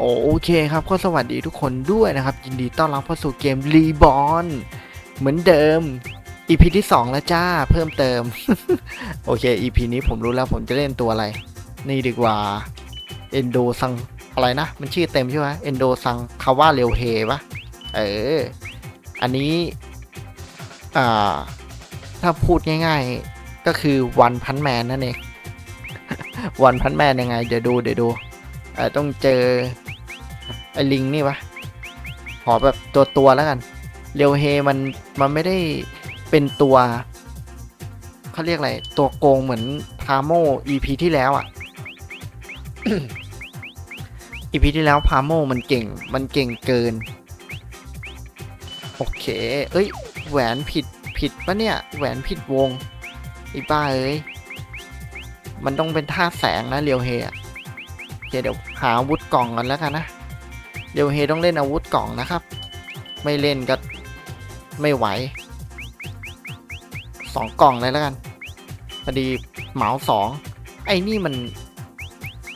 โอเคครับก็สวัสดีทุกคนด้วยนะครับ ยินดีต้อนรับเข้าสู่เกมรีบอ n เหมือนเดิม EP ที่ 2 แล้วจ้าเพิ่มเติม โอเค EP นี้ผมรู้แล้วผมจะเล่นตัวอะไร นี่ดีกว่าเอนโดซังอะไรนะ มันชื่อเต็มใช่ไหมเอนโดซังคาว่าเรวเฮปะเออ อันนี้ อ่า ถ้าพูดง่าย ๆ ก็คือวันพันแมนนั่นเองวันพันแมนยังไง เดี๋ยวดูเดี๋ยวดูต้องเจอ อลิงนี่ปะขอแบบตัวตัวแล้วกันเรียวเฮมันมันไม่ได้เป็นตัวเขาเรียกอะไร ตัวโกงเหมือนพาโม EP ที่แล้วอะ่ะ EP ที่แล้วพาโมมันเก่ง มันเก่งเกิน โอเค เอ้ย แหวนผิดผิดปะเนี่ย แหวนผิดวงไอ้บ้าเอ้ย มันต้องเป็นท่าแสงนะเรียวเฮอะโอเคเดี๋ยวหาอาวุธกล่องกันแล้วกันนะ เดวเฮต้องเล่นอาวุธกล่องนะครับ ไม่เล่นก็ไม่ไหวสองกล่องเลยแล้วกันพอดีเหมาสองไอ้นี่มัน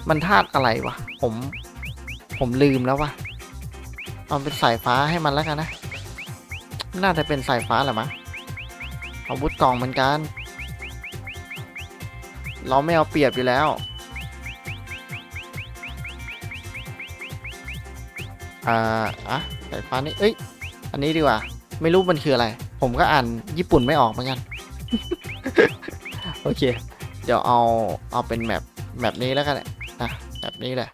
มันธาตุอะไรวะ ผม ผมลืมแล้ววะเอาเป็นสายฟ้าให้มันแล้วกันนะ น่าจะเป็นสายฟ้าแหละมั้งอาวุธกล่องเหมือนกัน เราไม่เอาเปรียบอยู่แล้ว อ่าอะสายฟ้านี่เอ้ย อันนี้ดีกว่า ไม่รู้มันคืออะไร ผมก็อ่านญี่ปุ่นไม่ออกเหมือนกัน โอเค เดี๋ยวเอาเอาเป็นแมปแมปนี้แล้วกันแหละนะแบบนี้แหละ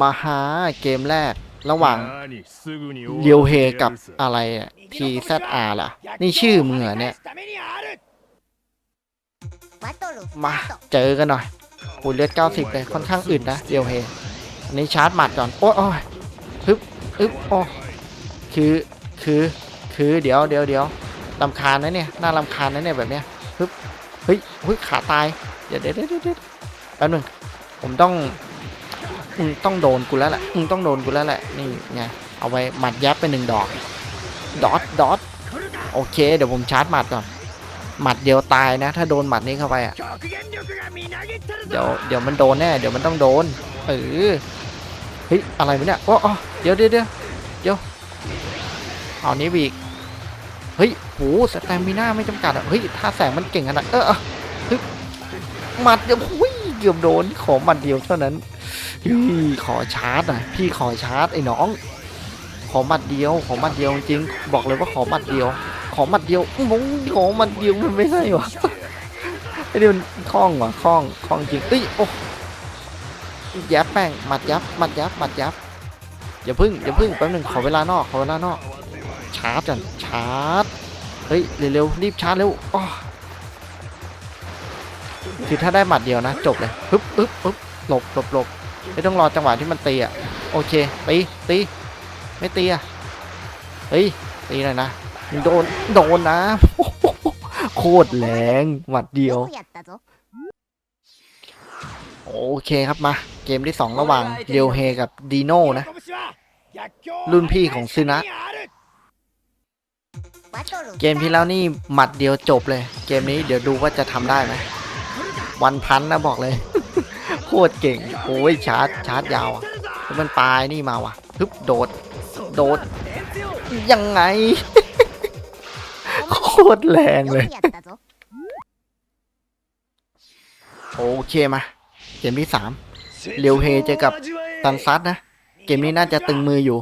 มาหาเกมแรกระหว่างเรียวเฮกับอะไรอะ TZR ล่ะ นี่ชื่อมึงเหรอเนี่ย มาเจอกันหน่อยหูเลือด 90 เลย ค่อนข้างอึดนะเรียวเฮ อันนี้ชาร์จหมัดก่อนโอ้ยโอ้ยฮึบฮึบโอ้คือคือคือเดี๋ยวเดี๋ยวเดี๋ยวลำคาญนะเนี่ยน่าลำคาญนะเนี่ยแบบเนี้ยฮึบเฮ้ยเฮ้ยขาตายเดี๋ยวเดี๋ยวเดี๋ยวเดี๋ยวแป๊บนึงผมต้องมึงต้องโดนกูแล้วแหละมึงต้องโดนกูแล้วแหละนี่ไงเอาไว้หมัดยับไปหนึ่งดอกดอทดอทโอเค เดี๋ยวผมชาร์จหมัดก่อน หมัดเดียวตายนะ ถ้าโดนหมัดนี้เข้าไปอะเดี๋ยวเดี๋ยวมันโดนแน่เดี๋ยวมันต้องโดนเออเฮ้ยอะไรวะเนี่ยโอ้โอ้เดี๋ยวเดี๋ยวเดี๋ยวเดี๋ยวเอานี้บีกเฮ้ยโหสแตมิน่าไม่จำกัดอะเฮ้ยถ้าแสงมันเก่งขนาดเออเฮ้ยหมัดเดียวหุ้ยเกือบโดนขอหมัดเดียวเท่านั้นพี่ขอชาร์จหน่อยพี่ขอชาร์จไอ้น้อง ขอหมัดเดียวขอหมัดเดียวจริงบอกเลยว่าขอหมัดเดียว ขอหมัดเดียวมงขอหมัดเดียวมันไม่ใช่หรอไอ้นี่มันคล่องว่ะคล่องคล่องจริงเอ้ยโอ้ยับแป้งหมัดยับหมัดยับหมัดยับอย่าพึ่งอย่าพึ่งแป๊บหนึงขอเวลานอกขอเวลานอกชาร์จกันชาร์จเฮ้ยเร็วๆรีบชาร์จเร็วอ้อคือถ้าได้หมัดเดียวนะ จบเลยปึ๊บปึ๊บปึ๊บหลบหลบหลบไม่ต้องรอจังหวะที่มันตีอะโอเคตีตีไม่ตีอะเฮ้ยตีหน่อยนะ โดน โดนนะ โคตรแรงหมัดเดียว โอเคครับมา เกมที่2ระหว่างเรียวเฮกับดีโน่นะ รุ่นพี่ของซึนะ เกมที่แล้วนี่หมัดเดียวจบเลย เกมนี้เดี๋ยวดูว่าจะทำได้ไหมวันพันนะบอกเลย โคตรเก่ง โอ้ยชาร์จชาร์จยาวอะแล้วมันปลายนี่มาว่ะฮึบโดด โดด ยังไงโคตรแรงเลย โอเคมา เกมที่สามเรียวเฮเจอกับซันซัดนะ เกมนี้น่าจะตึงมืออยู่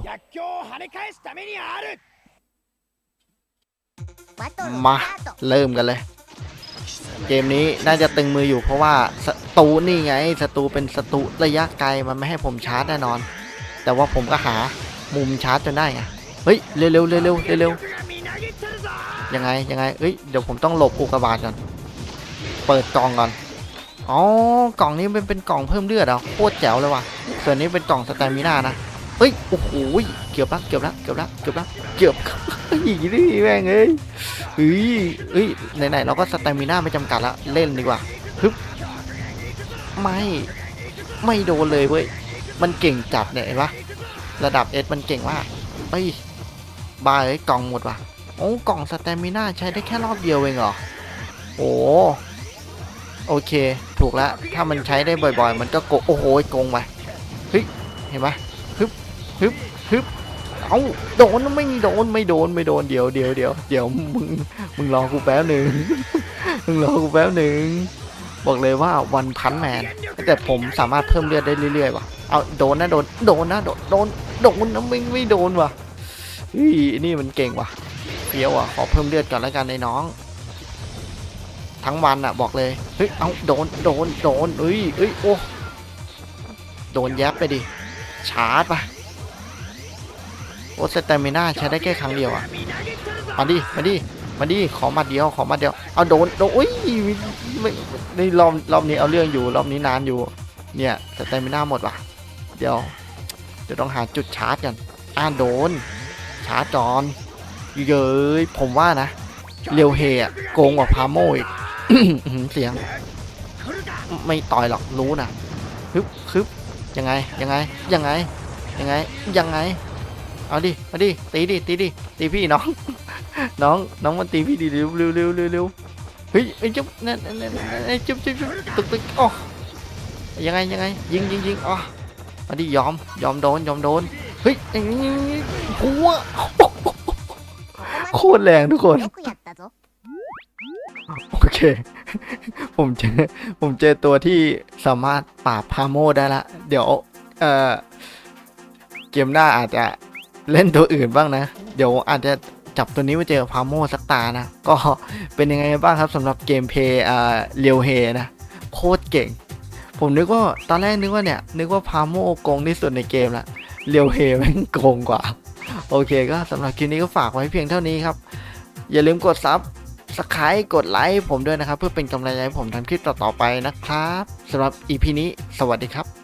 มา เริ่มกันเลย เกมนี้น่าจะตึงมืออยู่เพราะว่าศัตรูนี่ไงศัตรูเป็นศัตรูระยะไกลมันไม่ให้ผมชาร์จแน่นอน แต่ว่าผมก็หามุมชาร์จจนได้ไงเฮ้ย เร็วเร็วเร็วเร็วเร็ว ยังไงยังไงเอ้ยเดี๋ยวผมต้องหลบอุกกาบาตก่อน เปิดกล่องก่อน อ๋อ กล่องนี้เป็นเป็นกล่องเพิ่มเลือดเหรอโคตรแจ๋วเลยว่ะ ส่วนนี้เป็นกล่องสแตมิน่านะเฮ้ย โอ้โห เกือบละเกือบละเกือบละเกือบละเกือบอีกนี่แม่งเอ้ยเฮ้ยเฮ้ย ไหนๆเราก็สแตมิน่าไม่จำกัดละ เล่นดีกว่าฮึบไม่ ไม่โดนเลยเว้ย มันเก่งจัดเนี่ยเห็นปะระดับเอสมันเก่งมากเฮ้ยบายเอ้ยกล่องหมดว่ะ โอ้กล่องสแตมิน่าใช้ได้แค่รอบเดียวเองเหรอ โอ้โอเค ถูกแล้ว ถ้ามันใช้ได้บ่อย ๆ มันก็โกโอ้โหโกงไปเฮ้ยเห็นปะฮึบฮึบฮึบเอาโดนไม่โดนไม่โดนไม่โดนเดี๋ยวเดี๋ยวเดี๋ยวเดี๋ยวมึงมึงรอกูแป๊บหนึ่งมึงรอกูแป๊บหนึ่งบอกเลยว่าวันพันแมนแต่ผมสามารถเพิ่มเลือดได้เรื่อยๆว่ะเอาโดนนะโดนโดนนะโดนโดนโดนนะไม่ไม่โดนว่ะเฮ้ยนี่มันเก่งว่ะ ฟี้ยวอะ ขอเพิ่มเลือดก่อนแล้วกันในน้อง ทั้งวันอะ บอกเลย เฮ้ย เอาโดน โดน โดนเอ้ยเอ้ย โอ้ โดนแยบไปดิ ชาร์จปะโอ้สเตมิน่าใช้ได้แค่ครั้งเดียวอะ มาดิ มาดิ มาดิ ขอมาเดียว ขอมาเดียว เอาโดน โดนอุ้ยไม่นี่รอบรอบนี้เอาเรื่องอยู่ รอบนี้นานอยู่ เนี่ยสเตมิน่าหมดว่ะ เดี๋ยว เดี๋ยวต้องหาจุดชาร์จกันอ่าโดน ชาร์จจอน เย้ยผมว่านะ เรียวเฮอะโกงกว่าพาโมอีกอื้อหือเสียง ไม่ต่อยหรอกรู้นะฮึบฮึบยังไงยังไงยังไงยังไงยังไง เอาดิมาดิตีดิตีดิตีพี่น้อง น้องน้องมันตีพี่ดิเร็วเร็วเร็วเร็วเร็วเฮ้ยไอ้จุ๊บนั่นนั่นนั่นนั่นจุ๊บจุ๊บจุ๊บตึกตึกอ๋อยังไงยังไงยิงยิงยิงอ๋อมาดิยอมยอมโดนยอมโดนเฮ้ยไอย่างนี้หัว โคตรแรงทุกคน โอเค ผมเจอผมเจอตัวที่สามารถปราบพาโมได้ละ เดี๋ยว เออเกมหน้าอาจจะเล่นตัวอื่นบ้างนะ เดี๋ยวอาจจะจับตัวนี้มาเจอพาโมสักตานะ ก็เป็นยังไงบ้างครับสำหรับเกมเพย์อ่าเรียวเฮนะ โคตรเก่ง ผมนึกว่า ตอนแรกนึกว่าเนี่ย นึกว่าพาโมโกงที่สุดในเกมละเรียวเฮแม่งโกงกว่า โอเคก็สำหรับคลิปนี้ก็ฝากไว้เพียงเท่านี้ครับ อย่าลืมกดซับสไครต์กดไลค์ผมด้วยนะครับ เพื่อเป็นกำลังใจให้ผมทำคลิปต่อๆไปนะครับสำหรับ EP นี้ สวัสดีครับ